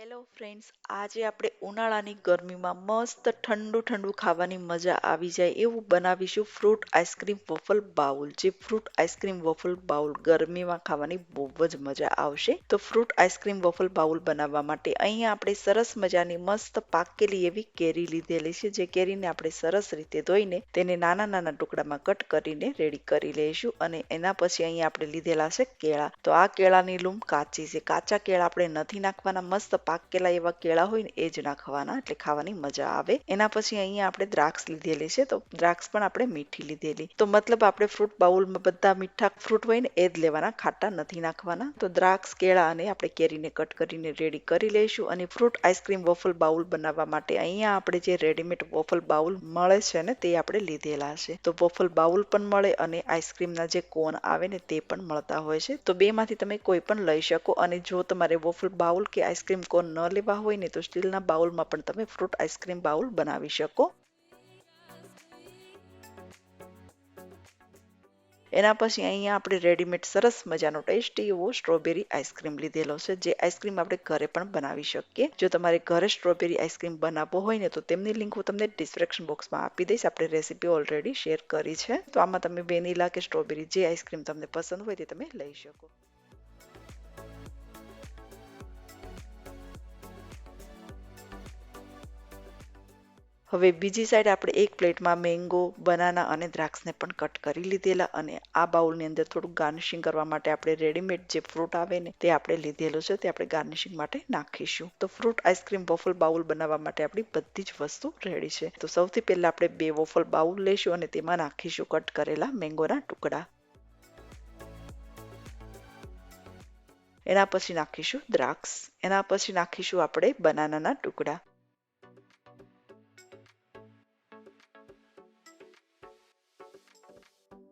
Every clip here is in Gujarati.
હેલો ફ્રેન્ડ્સ આજે આપણે ઉનાળાની ગરમીમાં મસ્ત ઠંડુ ઠંડુ ખાવાની મજા આવી જાય એવું બનાવીશું fruit ice cream waffle bowl જે fruit ice cream waffle bowl ગરમીમાં ખાવાની બહુ જ મજા આવશે. તો ફ્રૂટ આઈસ્ક્રીમ વફલ બાઉલ બનાવવા માટે અહીંયા આપણે સરસ મજાની મસ્ત પાકેલી એવી કેરી લીધેલી છે. જે કેરીને આપણે સરસ રીતે ધોઈને તેને નાના નાના ટુકડામાં કટ કરીને રેડી કરી લઈશું અને એના પછી અહીંયા આપણે લીધેલા છે કેળા. તો આ કેળાની લૂમ કાચી છે. કાચા કેળા આપણે નથી નાખવાના. મસ્ત પાકેલા એવા કેળા હોય ને એ જ નાખવાના, એટલે ખાવાની મજા આવે. એના પછી અહીંયા આપણે દ્રાક્ષ લીધેલી છે, તો દ્રાક્ષ પણ આપણે મીઠી લીધેલી. તો મતલબ આપણે ફ્રૂટ બાઉલમાં બધા મીઠા ફ્રૂટ હોય ને એ જ લેવાના, ખાટા નથી નાખવાના. તો દ્રાક્ષ, કેળા અને આપણે કેરીને કટ કરીને રેડી કરી લઈશું અને ફ્રૂટ આઈસ્ક્રીમ વોફલ બાઉલ બનાવવા માટે અહીંયા આપણે જે રેડીમેડ વોફલ બાઉલ મળે છે ને તે આપણે લીધેલા છે. તો વોફલ બાઉલ પણ મળે અને આઈસ્ક્રીમના જે કોન આવે ને તે પણ મળતા હોય છે. તો બેમાંથી તમે કોઈ પણ લઈ શકો અને જો તમારે વોફલ બાઉલ કે આઈસ્ક્રીમ કોન ન લેવા હોય ને તો સ્ટીલના બાઉલમાં પણ તમે ફ્રૂટ આઈસ્ક્રીમ બાઉલ બનાવી શકો. એના પછી અહીંયા આપણે રેડીમેડ સરસ મજાનો ટેસ્ટી એવો સ્ટ્રોબેરી આઈસ્ક્રીમ લીધેલો છે, જે આઈસ્ક્રીમ આપણે ઘરે પણ બનાવી શકીએ. જો તમારે ઘરે સ્ટ્રોબેરી આઈસ્ક્રીમ બનાવવો હોય ને તો તેમની લિંક હું તમને ડિસ્ક્રિપ્શન બોક્સમાં આપી દઈશ. આપણે રેસીપી ઓલરેડી શેર કરી છે. તો આમાં તમે વેનીલા કે સ્ટ્રોબેરી જે આઈસ્ક્રીમ તમને પસંદ હોય તે તમે લઈ શકો. હવે બીજી સાઈડ આપણે એક પ્લેટમાં મેંગો બનાના અને દ્રાક્ષને પણ કટ કરી લીધેલા અને આ બાઉલની અંદર થોડું ગાર્નિશિંગ કરવા માટે આપણે રેડીમેડ જે ફ્રૂટ આવે ને તે આપણે લીધેલું છે તે આપણે ગાર્નિશિંગ માટે નાખીશું. તો ફ્રૂટ આઈસ્ક્રીમ વોફલ બાઉલ બનાવવા માટે આપણી બધી જ વસ્તુ રેડી છે. તો સૌથી પહેલા આપણે બે વોફલ બાઉલ લઈશું અને તેમાં નાખીશું કટ કરેલા મેંગોના ટુકડા. એના પછી નાખીશું દ્રાક્ષ. એના પછી નાખીશું આપણે બનાનાના ટુકડા.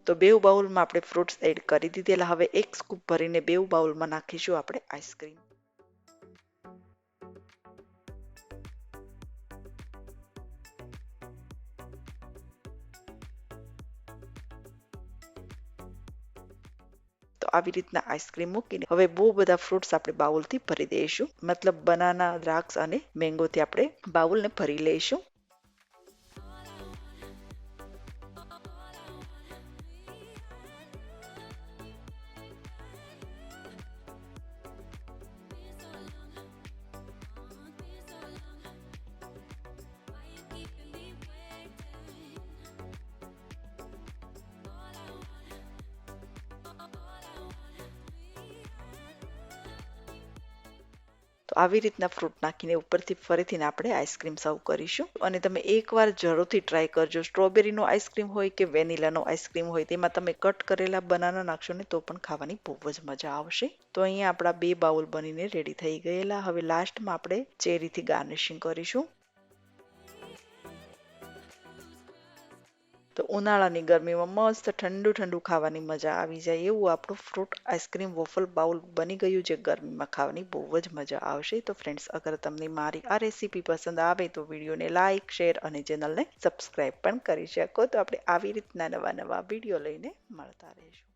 તો બેવ બાઉલમાં આપણે ફ્રૂટ્સ એડ કરી દીધેલા. હવે એક સ્કૂપ ભરીને બે બાઉલમાં નાખીશું આપણે આઈસ્ક્રીમ. તો આવી રીતના આઈસ્ક્રીમ મૂકીને હવે બહુ બધા ફ્રૂટ્સ આપણે બાઉલથી ભરી દઈશું. મતલબ બનાના દ્રાક્ષ અને મેંગોથી આપણે બાઉલને ભરી લઈશું. તો આવી રીતના ફ્રૂટ નાખીને ઉપરથી ફરીથી આપણે આઈસ્ક્રીમ સર્વ કરીશું. અને તમે એકવાર જરૂરથી ટ્રાય કરજો. સ્ટ્રોબેરીનો આઈસ્ક્રીમ હોય કે વેનીલાનો આઈસ્ક્રીમ હોય, તેમાં તમે કટ કરેલા બનાના નાખશો ને તો પણ ખાવાની બહુ જ મજા આવશે. તો અહીંયા આપણા બે બાઉલ બનીને રેડી થઈ ગયેલા. હવે લાસ્ટમાં આપણે ચેરીથી ગાર્નિશિંગ કરીશું. તો ઉનાળાની ગરમીમાં મસ્ત ઠંડુ ઠંડુ ખાવાની મજા આવી જાય. એવું આપણું ફ્રૂટ આઈસ્ક્રીમ વોફલ બાઉલ બની ગયું જે ગરમીમાં ખાવાની બહુ જ મજા આવશે. તો ફ્રેન્ડ્સ અગર તમને મારી આ રેસીપી પસંદ આવે તો વિડીયોને લાઇક શેર અને ચેનલને સબસ્ક્રાઈબ પણ કરી શકો. તો આપણે આવી રીતના નવા નવા વીડિયો લઈને મળતા રહીશું.